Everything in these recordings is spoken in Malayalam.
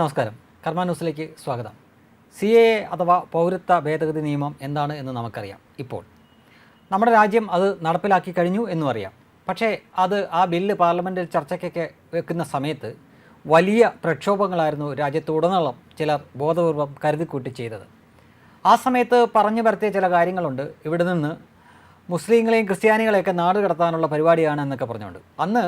നമസ്കാരം. കർമ്മ ന്യൂസിലേക്ക് സ്വാഗതം. സി എ അഥവാ പൗരത്വ ഭേദഗതി നിയമം എന്താണ് എന്ന് നമുക്കറിയാം. ഇപ്പോൾ നമ്മുടെ രാജ്യം അത് നടപ്പിലാക്കി കഴിഞ്ഞു എന്നും അറിയാം. പക്ഷേ അത് ആ ബില്ല് പാർലമെന്റിൽ ചർച്ചയ്ക്കൊക്കെ വെക്കുന്ന സമയത്ത് വലിയ പ്രക്ഷോഭങ്ങളായിരുന്നു രാജ്യത്തുടനീളം ചിലർ ബോധപൂർവം കരുതിക്കൂട്ടി ചെയ്തത്. ആ സമയത്ത് പറഞ്ഞു പരത്തിയ ചില കാര്യങ്ങളുണ്ട്. ഇവിടെ നിന്ന് മുസ്ലിങ്ങളെയും ക്രിസ്ത്യാനികളെയൊക്കെ നാട് കടത്താനുള്ള പരിപാടിയാണ് എന്നൊക്കെ പറഞ്ഞുകൊണ്ട്. അന്ന്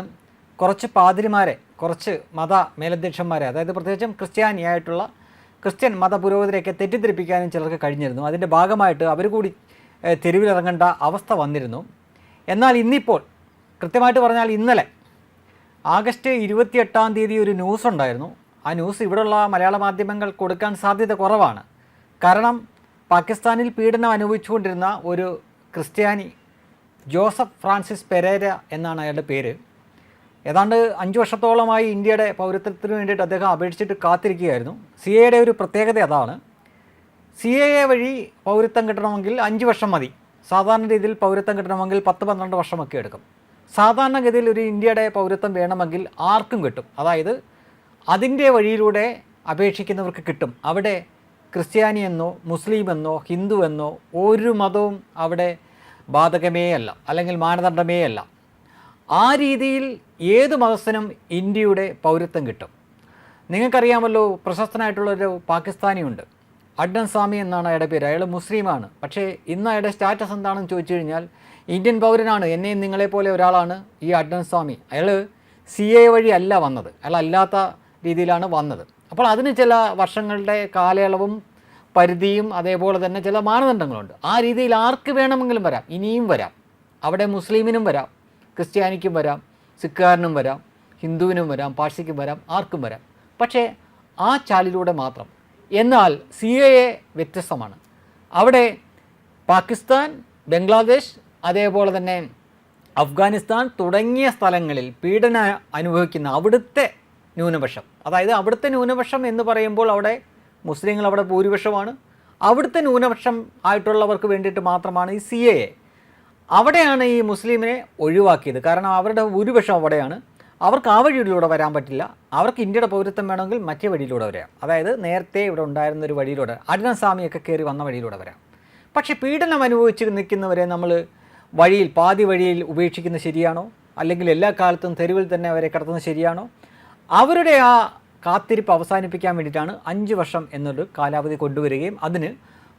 കുറച്ച് പാതിരിമാരെ കുറച്ച് മത മേലധ്യക്ഷന്മാരെ അതായത് പ്രത്യേകിച്ചും ക്രിസ്ത്യാനിയായിട്ടുള്ള ക്രിസ്ത്യൻ മത പുരോഗതിയൊക്കെ തെറ്റിദ്ധരിപ്പിക്കാനും ചിലർക്ക് കഴിഞ്ഞിരുന്നു. അതിന്റെ ഭാഗമായിട്ട് അവർ കൂടി തെരുവിലിറങ്ങേണ്ട അവസ്ഥ വന്നിരുന്നു. എന്നാൽ ഇന്നിപ്പോൾ കൃത്യമായിട്ട് പറഞ്ഞാൽ ഇന്നലെ ആഗസ്റ്റ് ഇരുപത്തിയെട്ടാം തീയതി ഒരു ന്യൂസ് ഉണ്ടായിരുന്നു. ആ ന്യൂസ് ഇവിടെയുള്ള മലയാള മാധ്യമങ്ങൾ കൊടുക്കാൻ സാധ്യത കുറവാണ്. കാരണം പാകിസ്ഥാനിൽ പീഡനം അനുഭവിച്ചുകൊണ്ടിരുന്ന ഒരു ക്രിസ്ത്യാനി ജോസഫ് ഫ്രാൻസിസ് പെരേര എന്നാണ് അയാളുടെ പേര്. ഏതാണ്ട് അഞ്ച് വർഷത്തോളമായി ഇന്ത്യയുടെ പൗരത്വത്തിന് വേണ്ടിയിട്ട് അദ്ദേഹം അപേക്ഷിച്ചിട്ട് കാത്തിരിക്കുകയായിരുന്നു. സി എയുടെ ഒരു പ്രത്യേകത അതാണ്. സി എ എ വഴി പൗരത്വം കിട്ടണമെങ്കിൽ അഞ്ച് വർഷം മതി. സാധാരണ രീതിയിൽ പൗരത്വം കിട്ടണമെങ്കിൽ പത്ത് പന്ത്രണ്ട് വർഷമൊക്കെ എടുക്കും. സാധാരണഗതിയിൽ ഒരു ഇന്ത്യയുടെ പൗരത്വം വേണമെങ്കിൽ ആർക്കും കിട്ടും. അതായത് അതിന്റെ വഴിയിലൂടെ അപേക്ഷിക്കുന്നവർക്ക് കിട്ടും. അവിടെ ക്രിസ്ത്യാനി എന്നോ മുസ്ലിം എന്നോ ഹിന്ദു എന്നോ ഒരു മതവും അവിടെ ബാധകമേ അല്ല അല്ലെങ്കിൽ മാനദണ്ഡമേ അല്ല ആ രീതിയിൽ ഏത് മതസ്ഥനും ഇന്ത്യയുടെ പൗരത്വം കിട്ടും. നിങ്ങൾക്കറിയാമല്ലോ പ്രശസ്തനായിട്ടുള്ളൊരു പാകിസ്ഥാനിയുണ്ട്. അഡ്നൻ സ്വാമി എന്നാണ് അയാളുടെ പേര്. അയാൾ മുസ്ലിമാണ്. പക്ഷേ ഇന്ന് അയാളുടെ സ്റ്റാറ്റസ് എന്താണെന്ന് ചോദിച്ചു കഴിഞ്ഞാൽ ഇന്ത്യൻ പൗരനാണ്. എന്നെയും നിങ്ങളെപ്പോലെ ഒരാളാണ് ഈ അഡ്നൻ സ്വാമി. അയാൾ സി എ വഴി അല്ല വന്നത്. അയാൾ അല്ലാത്ത രീതിയിലാണ് വന്നത്. അപ്പോൾ അതിന് ചില വർഷങ്ങളുടെ കാലയളവും പരിധിയും അതേപോലെ തന്നെ ചില മാനദണ്ഡങ്ങളുണ്ട്. ആ രീതിയിൽ ആർക്ക് വേണമെങ്കിലും വരാം. ഇനിയും വരാം. അവിടെ മുസ്ലിമിനും വരാം. ക്രിസ്ത്യാനിക്കും വരാം സിഖുകാരനും വരാം ഹിന്ദുവിനും വരാം പാഴ്സിക്കും വരാം ആർക്കും വരാം. പക്ഷേ ആ ചാലിലൂടെ മാത്രം. എന്നാൽ സി എ എ വ്യത്യസ്തമാണ്. അവിടെ പാകിസ്ഥാൻ ബംഗ്ലാദേശ് അതേപോലെ തന്നെ അഫ്ഗാനിസ്ഥാൻ തുടങ്ങിയ സ്ഥലങ്ങളിൽ പീഡന അനുഭവിക്കുന്ന അവിടുത്തെ ന്യൂനപക്ഷം. അതായത് അവിടുത്തെ ന്യൂനപക്ഷം എന്ന് പറയുമ്പോൾ അവിടെ മുസ്ലിങ്ങൾ അവിടെ ഭൂരിപക്ഷമാണ്. അവിടുത്തെ ന്യൂനപക്ഷം ആയിട്ടുള്ളവർക്ക് വേണ്ടിയിട്ട് മാത്രമാണ് ഈ സി എ അവിടെയാണ് ഈ മുസ്ലിമിനെ ഒഴിവാക്കിയത്. കാരണം അവരുടെ ഭൂരിപക്ഷം അവിടെയാണ്. അവർക്ക് ആ വഴിയിലൂടെ വരാൻ പറ്റില്ല. അവർക്ക് ഇന്ത്യയുടെ പൗരത്വം വേണമെങ്കിൽ മറ്റേ വഴിയിലൂടെ വരാം. അതായത് നേരത്തെ ഇവിടെ ഉണ്ടായിരുന്ന ഒരു വഴിയിലൂടെ അരുണ സ്വാമിയൊക്കെ കയറി വന്ന വഴിയിലൂടെ വരാം. പക്ഷേ പീഡനം അനുഭവിച്ച് നിൽക്കുന്നവരെ നമ്മൾ വഴിയിൽ പാതി വഴിയിൽ ഉപേക്ഷിക്കുന്നത് ശരിയാണോ? അല്ലെങ്കിൽ എല്ലാ കാലത്തും തെരുവിൽ തന്നെ അവരെ കിടത്തുന്നത് ശരിയാണോ? അവരുടെ ആ കാത്തിരിപ്പ് അവസാനിപ്പിക്കാൻ വേണ്ടിയിട്ടാണ് അഞ്ച് വർഷം എന്നൊരു കാലാവധി കൊണ്ടുവരികയും അതിന്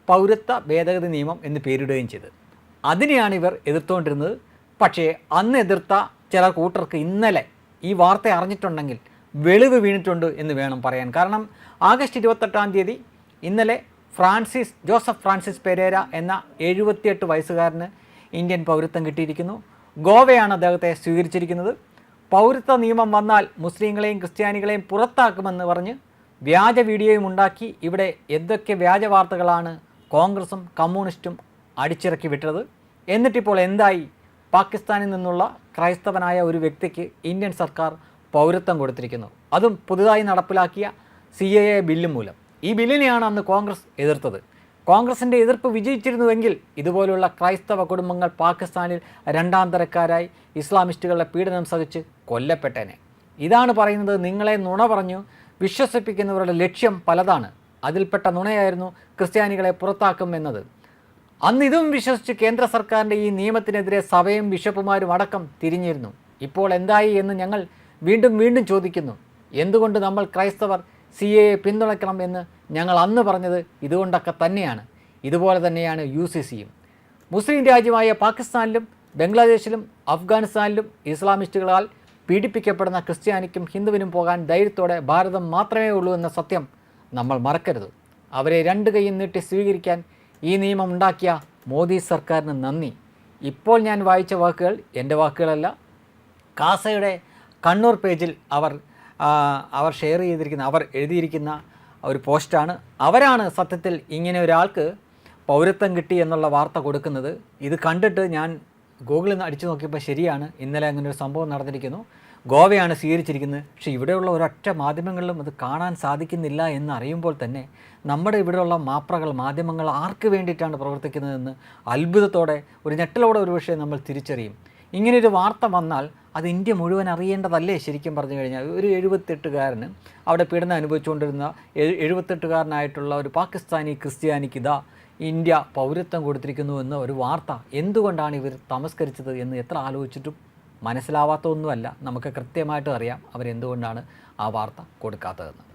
പൗരത്വ ഭേദഗതി നിയമം എന്ന് പേരിടുകയും ചെയ്തത്. അതിനെയാണ് ഇവർ എതിർത്തുകൊണ്ടിരുന്നത്. പക്ഷേ അന്ന് എതിർത്ത ചില കൂട്ടർക്ക് ഇന്നലെ ഈ വാർത്ത അറിഞ്ഞിട്ടുണ്ടെങ്കിൽ വെളിവ് വീണിട്ടുണ്ട് എന്ന് വേണം പറയാൻ. കാരണം ആഗസ്റ്റ് ഇരുപത്തെട്ടാം തീയതി ഇന്നലെ ഫ്രാൻസിസ് ജോസഫ് ഫ്രാൻസിസ് പെരേര എന്ന എഴുപത്തിയെട്ട് വയസ്സുകാരന് ഇന്ത്യൻ പൗരത്വം കിട്ടിയിരിക്കുന്നു. ഗോവയാണ് അദ്ദേഹത്തെ സ്വീകരിച്ചിരിക്കുന്നത്. പൗരത്വ നിയമം വന്നാൽ മുസ്ലിങ്ങളെയും ക്രിസ്ത്യാനികളെയും പുറത്താക്കുമെന്ന് പറഞ്ഞ് വ്യാജ വീഡിയോയും ഉണ്ടാക്കി. ഇവിടെ എന്തൊക്കെ വ്യാജ വാർത്തകളാണ് കോൺഗ്രസും കമ്മ്യൂണിസ്റ്റും അടിച്ചിറക്കി വിട്ടത്. എന്നിട്ടിപ്പോൾ എന്തായി? പാകിസ്ഥാനിൽ നിന്നുള്ള ക്രൈസ്തവനായ ഒരു വ്യക്തിക്ക് ഇന്ത്യൻ സർക്കാർ പൗരത്വം കൊടുത്തിരിക്കുന്നു. അതും പുതുതായി നടപ്പിലാക്കിയ സി എ എ ബില്ല് മൂലം. ഈ ബില്ലിനെയാണ് അന്ന് കോൺഗ്രസ് എതിർത്തത്. കോൺഗ്രസിന്റെ എതിർപ്പ് വിജയിച്ചിരുന്നുവെങ്കിൽ ഇതുപോലുള്ള ക്രൈസ്തവ കുടുംബങ്ങൾ പാകിസ്ഥാനിൽ രണ്ടാം തരക്കാരായി ഇസ്ലാമിസ്റ്റുകളുടെ പീഡനം സഹിച്ച് കൊല്ലപ്പെട്ടേനെ. ഇതാണ് പറയുന്നത് നിങ്ങളെ നുണ പറഞ്ഞു വിശ്വസിപ്പിക്കുന്നവരുടെ ലക്ഷ്യം പലതാണ്. അതിൽപ്പെട്ട നുണയായിരുന്നു ക്രിസ്ത്യാനികളെ പുറത്താക്കും എന്നത്. അന്ന് ഇതും വിശ്വസിച്ച് കേന്ദ്ര സർക്കാരിന്റെ ഈ നിയമത്തിനെതിരെ സഭയും ബിഷപ്പുമാരും അടക്കം തിരിഞ്ഞിരുന്നു. ഇപ്പോൾ എന്തായി എന്ന് ഞങ്ങൾ വീണ്ടും വീണ്ടും ചോദിക്കുന്നു. എന്തുകൊണ്ട് നമ്മൾ ക്രൈസ്തവർ സി എ പിന്തുണയ്ക്കണം എന്ന് ഞങ്ങൾ അന്ന് പറഞ്ഞത് ഇതുകൊണ്ടൊക്കെ തന്നെയാണ്. ഇതുപോലെ തന്നെയാണ് യു സി സിയും മുസ്ലിം രാജ്യമായ പാകിസ്ഥാനിലും ബംഗ്ലാദേശിലും അഫ്ഗാനിസ്ഥാനിലും ഇസ്ലാമിസ്റ്റുകളാൽ പീഡിപ്പിക്കപ്പെടുന്ന ക്രിസ്ത്യാനിക്കും ഹിന്ദുവിനും പോകാൻ ധൈര്യത്തോടെ ഭാരതം മാത്രമേ ഉള്ളൂ എന്ന സത്യം നമ്മൾ മറക്കരുത്. അവരെ രണ്ട് കൈയും നീട്ടി സ്വീകരിക്കാൻ ഈ നിയമം ഉണ്ടാക്കിയ മോദി സർക്കാരിന് നന്ദി. ഇപ്പോൾ ഞാൻ വായിച്ച വാക്കുകൾ എന്റെ വാക്കുകളല്ല. കാസയുടെ കണ്ണൂർ പേജിൽ അവർ അവർ ഷെയർ ചെയ്തിരിക്കുന്ന അവർ എഴുതിയിരിക്കുന്ന ഒരു പോസ്റ്റാണ്. അവരാണ് സത്യത്തിൽ ഇങ്ങനെ ഒരാൾക്ക് പൗരത്വം കിട്ടി എന്നുള്ള വാർത്ത കൊടുക്കുന്നത്. ഇത് കണ്ടിട്ട് ഞാൻ ഗൂഗിളിൽ നിന്ന് അടിച്ചു നോക്കിയപ്പോൾ ശരിയാണ്. ഇന്നലെ അങ്ങനെ ഒരു സംഭവം നടന്നിരിക്കുന്നു. ഗോവയാണ് സ്വീകരിച്ചിരിക്കുന്നത്. പക്ഷേ ഇവിടെയുള്ള ഒരൊറ്റ മാധ്യമങ്ങളിലും അത് കാണാൻ സാധിക്കുന്നില്ല എന്ന് അറിയുമ്പോൾ തന്നെ നമ്മുടെ ഇവിടെയുള്ള മാപ്രകൾ മാധ്യമങ്ങൾ ആർക്ക് വേണ്ടിയിട്ടാണ് പ്രവർത്തിക്കുന്നതെന്ന് അത്ഭുതത്തോടെ ഒരു ഞെട്ടലോടെ ഒരു പക്ഷേ നമ്മൾ തിരിച്ചറിയും. ഇങ്ങനൊരു വാർത്ത വന്നാൽ അത് ഇന്ത്യ മുഴുവൻ അറിയേണ്ടതല്ലേ ശരിക്കും പറഞ്ഞു കഴിഞ്ഞാൽ? ഒരു എഴുപത്തെട്ടുകാരന് അവിടെ പീഡനം അനുഭവിച്ചുകൊണ്ടിരുന്ന എഴു- എഴുപത്തെട്ടുകാരനായിട്ടുള്ള ഒരു പാകിസ്ഥാനി ക്രിസ്ത്യാനിക്ക് ഇതാ ഇന്ത്യ പൗരത്വം കൊടുത്തിരിക്കുന്നു എന്ന ഒരു വാർത്ത. എന്തുകൊണ്ടാണ് ഇവർ തമസ്കരിച്ചത് എന്ന് എത്ര ആലോചിച്ചിട്ടും മനസ്സിലാവാത്ത ഒന്നുമല്ല നമുക്ക് കൃത്യമായിട്ടും അറിയാം അവരെന്തുകൊണ്ടാണ് ആ വാർത്ത കൊടുക്കാത്തതെന്ന്.